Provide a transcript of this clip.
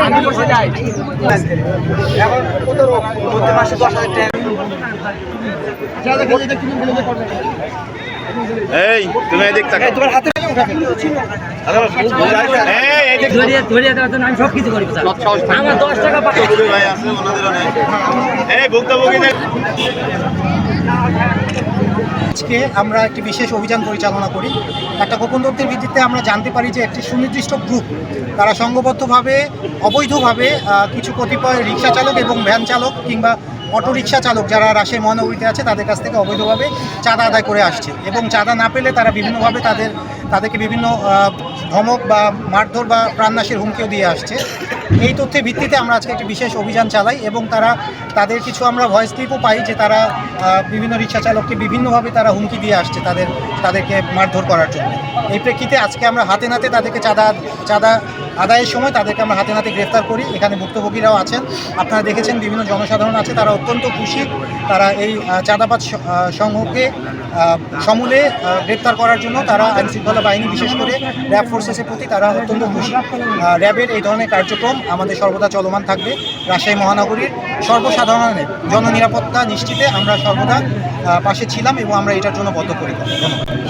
আমি বসে যাই এখন প্রতি মাসে দশ হাজার টাকা এই তুমি এদিক তাকাও। তোমার হাতে এই এদিক ধরিয়ে ধরিয়ে দেওয়ার জন্য আমি সব কিছু করি আমার দশ টাকা পাঠাই ভাই আছে ওনাদেরও নেই এই ভুক্তভোগীদের আজকে আমরা একটি বিশেষ অভিযান পরিচালনা করি। একটা গোপন তথ্যের ভিত্তিতে আমরা জানতে পারি যে একটি সুনির্দিষ্ট গ্রুপ তারা সংঘবদ্ধভাবে অবৈধভাবে কিছু কতিপয় রিক্সা চালক এবং ভ্যান চালক কিংবা অটো রিক্সা চালক যারা রাজশাহী মহানগরীতে আছে, তাদের কাছ থেকে অবৈধভাবে চাঁদা আদায় করে আসছে। এবং চাঁদা না পেলে তারা বিভিন্নভাবে তাদের, তাদেরকে বিভিন্ন ধমক বা মারধর বা প্রাণনাশের হুমকিও দিয়ে আসছে। এই তথ্যের ভিত্তিতে আমরা আজকে একটি বিশেষ অভিযান চালাই এবং তারা, তাদের কিছু আমরা ভয়েস ক্লিপও পাই যে তারা বিভিন্ন রিক্সা চালককে বিভিন্নভাবে তারা হুমকি দিয়ে আসছে তাদের, তাদেরকে মারধর করার জন্য। এই প্রেক্ষিতে আজকে আমরা হাতে নাতে তাদেরকে চাঁদা চাঁদা আদায়ের সময় তাদেরকে আমরা হাতে হাতে গ্রেফতার করি। এখানে ভুক্তভোগীরাও আছেন। আপনারা দেখেছেন বিভিন্ন জনসাধারণ আছে। তারা অত্যন্ত খুশি। তারা এই আহ, সংঘকে সমূলে গ্রেপ্তার করার জন্য তারা আইনশৃঙ্খলা বাহিনী বিশেষ করে র্যাব ফোর্সেসের প্রতি তারা অত্যন্ত খুশি। র্যাবের এই ধরনের কার্যক্রম আমাদের সর্বদা চলমান থাকবে রাজশাহী মহানগরীর সর্বসাধারণের জননিরাপত্তা নিশ্চিতে আমরা সর্বদা পাশে ছিলাম এবং আমরা এটার জন্য বদ্ধপরিকর। ধন্যবাদ।